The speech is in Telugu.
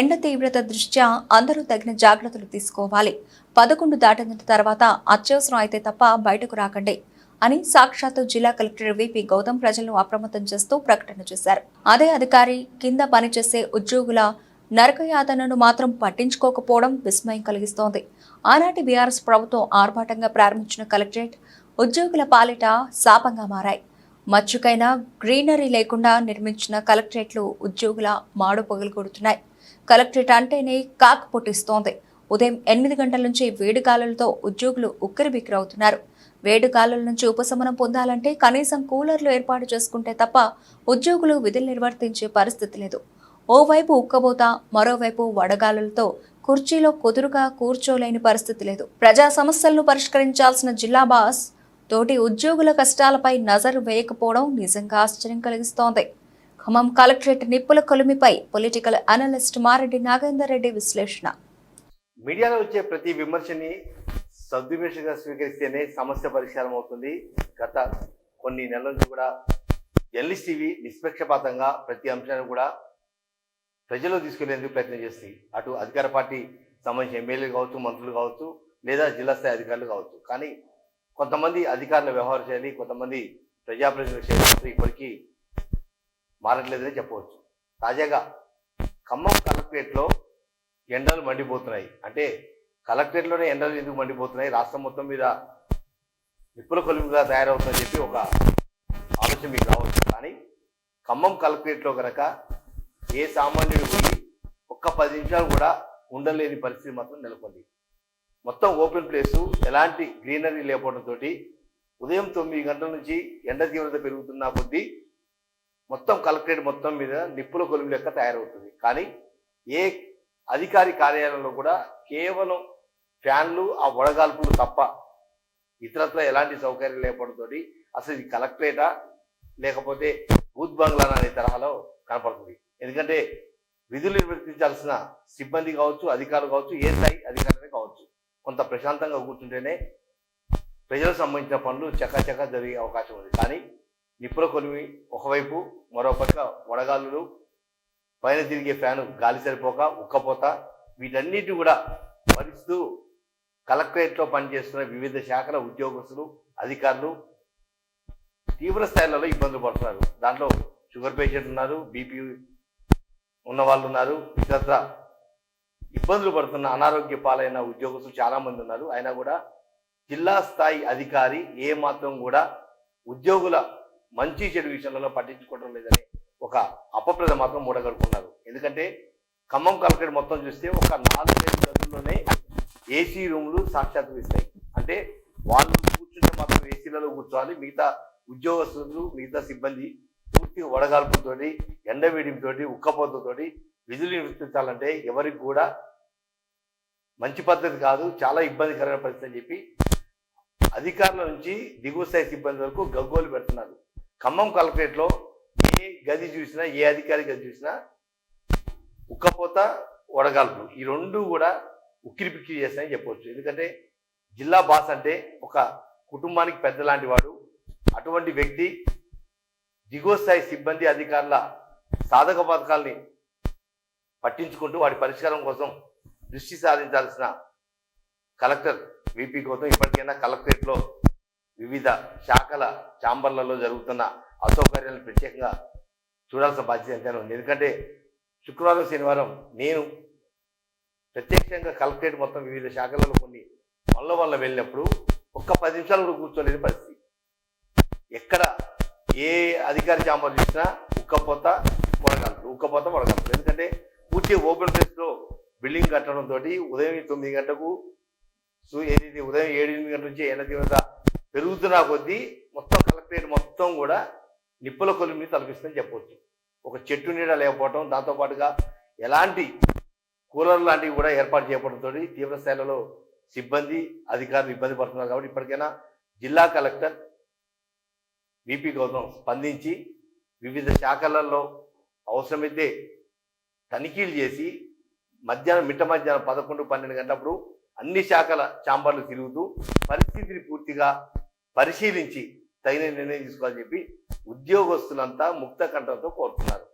ఎండ తీవ్రత దృష్ట్యా అందరూ తగిన జాగ్రత్తలు తీసుకోవాలి. పదకొండు దాటిన తర్వాత అత్యవసరం అయితే తప్ప బయటకు రాకండి అని సాక్షాత్తు జిల్లా కలెక్టర్ విపి గౌతమ్ ప్రజలను అప్రమత్తం చేస్తూ ప్రకటన చేశారు. అదే అధికారి కింద పనిచేసే ఉద్యోగుల నరకయాతనను మాత్రం పట్టించుకోకపోవడం విస్మయం కలిగిస్తోంది. ఆనాటి బీఆర్ఎస్ ప్రభుత్వం ఆర్భాటంగా ప్రారంభించిన కలెక్టరేట్ ఉద్యోగుల పాలిట శాపంగా మారాయి. మచ్చుకైనా గ్రీనరీ లేకుండా నిర్మించిన కలెక్టరేట్లు ఉద్యోగుల మాడు పగులు కొడుతున్నాయి. కలెక్టరేట్ అంటేనే కాకు పుట్టిస్తోంది ఉదయం ఎనిమిది గంటల నుంచి వేడిగాలులతో ఉద్యోగులు ఉక్కిరిబిక్కిరవుతున్నారు. వేడిగాలుల నుంచి ఉపశమనం పొందాలంటే కనీసం కూలర్లు ఏర్పాటు చేసుకుంటే తప్ప ఉద్యోగులు విధులు నిర్వర్తించే పరిస్థితి లేదు. ఓవైపు ఉక్కబోత మరోవైపు వడగాలులతో కుర్చీలో కుదురుగా కూర్చోలేని పరిస్థితి లేదు. ప్రజా సమస్యలను పరిష్కరించాల్సిన జిల్లా బాస్ తోటి ఉద్యోగుల కష్టాలపై నజరు వేయకపోవడం నిజంగా ఆశ్చర్యం కలిగిస్తోంది. ఖమ్మం కలెక్టరేట్ నిప్పుల కొలిమిపై పొలిటికల్ అనలిస్ట్ మారెడ్డి నాగేందర్ రెడ్డి విశ్లేషణ. మీడియాలో వచ్చే ప్రతి విమర్శని సద్విమర్శగా స్వీకరిస్తేనే సమస్య పరిష్కారం అవుతుంది. గత కొన్ని నెలల నుంచి కూడా జర్నలిస్ట్ టీవీ నిష్పక్షపాతంగా ప్రతి అంశాన్ని కూడా ప్రజల్లో తీసుకెళ్ళేందుకు ప్రయత్నం చేస్తుంది. అటు అధికార పార్టీ సంబంధించిన ఎమ్మెల్యేలు కావచ్చు మంత్రులు కావచ్చు లేదా జిల్లా స్థాయి అధికారులు కావచ్చు. కానీ కొంతమంది అధికారుల వ్యవహార శైలి కొంతమంది ప్రజాప్రతినిధుల శైలి ఇప్పటికీ మారట్లేదని చెప్పవచ్చు. తాజాగా ఖమ్మం కలెక్టరేట్లో ఎండలు మండిపోతున్నాయి. అంటే కలెక్టరేట్లోనే ఎండలు ఎందుకు మండిపోతున్నాయి? రాష్ట్రం మొత్తం మీద నిప్పుల కొలుపుగా తయారవుతుందని చెప్పి ఒక ఆలోచన మీకు రావచ్చు. కానీ ఖమ్మం కలెక్టరేట్లో కనుక ఏ సామాన్యుడు పోయి ఒక్క పది నిమిషాలు కూడా ఉండలేని పరిస్థితి మాత్రం నెలకొంది. మొత్తం ఓపెన్ ప్లేసు ఎలాంటి గ్రీనరీ లేకపోవడంతో ఉదయం తొమ్మిది గంటల నుంచి ఎండ తీవ్రత పెరుగుతున్న కొద్దీ మొత్తం కలెక్టరేట్ మొత్తం మీద నిప్పుల కొలుము లెక్క తయారవుతుంది. కానీ ఏ అధికారి కార్యాలయంలో కూడా కేవలం ఫ్యాన్లు ఆ వడగాల్పులు తప్ప ఇతరత్ర ఎలాంటి సౌకర్యం లేకపోవడంతో అసలు ఇది కలెక్టరేటా? లేకపోతే బూత్ బంగ్లానా అనే తరహాలో కనపడుతుంది. ఎందుకంటే విధులు నిర్వర్తించాల్సిన సిబ్బంది కావచ్చు అధికారులు కావచ్చు ఏ స్థాయి అధికారులే కావచ్చు. కొంత ప్రశాంతంగా కూర్చుంటేనే ప్రజలకు సంబంధించిన పనులు చకాచకా జరిగే అవకాశం ఉంది. కానీ నిప్పుల కొలిమి ఒకవైపు మరో పక్క వడగాలులు పైన తిరిగే ఫ్యాను గాలి సరిపోక ఉక్కపోత వీటన్నిటి కూడా భరిస్తూ కలెక్టరేట్లో పనిచేస్తున్న వివిధ శాఖల ఉద్యోగస్తులు అధికారులు తీవ్ర స్థాయిలలో ఇబ్బందులు పడుతున్నారు. దాంట్లో షుగర్ పేషెంట్ ఉన్నారు బీపీ ఉన్న వాళ్ళు ఉన్నారు ఇతరత్ర ఇబ్బందులు పడుతున్న అనారోగ్య పాలైన ఉద్యోగస్తులు చాలామంది ఉన్నారు. అయినా కూడా జిల్లా స్థాయి అధికారి ఏ మాత్రం కూడా ఉద్యోగుల మంచి చెడు విషయాలలో పట్టించుకోవడం లేదని ఒక అపప్రద మాత్రం మూడగడుకున్నారు ఎందుకంటే ఖమ్మం కలెక్టర్ మొత్తం చూస్తే ఒక నాలుగైదు గదుల్లోనే ఏసీ రూమ్లు సాక్షాత్కరిస్తాయి అంటే వాళ్ళు కూర్చుంటే మాత్రం ఏసీలలో కూర్చోవాలి. మిగతా ఉద్యోగస్తులు మిగతా సిబ్బంది పూర్తిగా వడగాల్పుతోటి ఎండవేడితోటి ఉక్కపోతతోటి విధులు నివర్తించాలంటే ఎవరికి కూడా మంచి పద్ధతి కాదు చాలా ఇబ్బందికరమైన పరిస్థితి అని చెప్పి అధికారుల నుంచి దిగువ స్థాయి సిబ్బంది వరకు గగ్గోలు పెడుతున్నారు. ఖమ్మం కలెక్టరేట్లో ఏ గది చూసినా ఏ అధికారి గది చూసినా ఉక్కపోత వడగాల్పు ఈ రెండు కూడా ఉక్కిరి పిక్కిరి చేస్తాయని చెప్పవచ్చు ఎందుకంటే జిల్లా బాస్ అంటే ఒక కుటుంబానికి పెద్ద లాంటి వాడు. అటువంటి వ్యక్తి దిగువ స్థాయి సిబ్బంది అధికారుల సాధక పథకాల్ని పట్టించుకుంటూ వాటి పరిష్కారం కోసం దృష్టి సాధించాల్సిన కలెక్టర్ విపి గౌతమ్ ఇప్పటికైనా కలెక్టరేట్లో వివిధ శాఖల ఛాంబర్లలో జరుగుతున్న అసౌకర్యాలను ప్రత్యేకంగా చూడాల్సిన బాధ్యత ఎంతైనా ఉంది. ఎందుకంటే శుక్రవారం శనివారం నేను ప్రత్యక్షంగా కలెక్టరేట్ మొత్తం వివిధ శాఖలలో కొన్ని వల్ల వల్ల వెళ్ళినప్పుడు ఒక్క పది నిమిషాలు కూడా కూర్చోలేని పరిస్థితి. ఎక్కడ ఏ అధికారి ఛాంబర్ చూసినా ఉక్కపోత మొడగలుపు ఉక్కపోత మొడగలుపు ఎందుకంటే పూర్తి ఓపెన్ ప్లేస్లో బిల్డింగ్ కట్టడం తోటి ఉదయం తొమ్మిది గంటలకు సో ఏదైతే ఉదయం ఏడు ఎనిమిది గంటల నుంచి ఎనిమిది తీవ్రత పెరుగుతున్న కొద్దీ మొత్తం కలెక్టరేట్ మొత్తం కూడా నిప్పుల కొలిమిని తలపిస్తుందని చెప్పవచ్చు ఒక చెట్టు నీడ లేకపోవడం దాంతోపాటుగా ఎలాంటి కూలర్ లాంటివి కూడా ఏర్పాటు చేయడంతో తీవ్ర సిబ్బంది అధికారులు ఇబ్బంది పడుతున్నారు కాబట్టి ఇప్పటికైనా జిల్లా కలెక్టర్ విపి గౌతమ్ స్పందించి వివిధ శాఖలలో అవసరమైతే తనిఖీలు చేసి మధ్యాహ్నం మిట్ట మధ్యాహ్నం పదకొండు పన్నెండు గంటలప్పుడు అన్ని శాఖల ఛాంబర్లు తిరుగుతూ పరిస్థితిని పూర్తిగా పరిశీలించి తగిన నిర్ణయం తీసుకోవాలని చెప్పి ఉద్యోగస్తులంతా ముక్త కంఠంతో కోరుతున్నారు.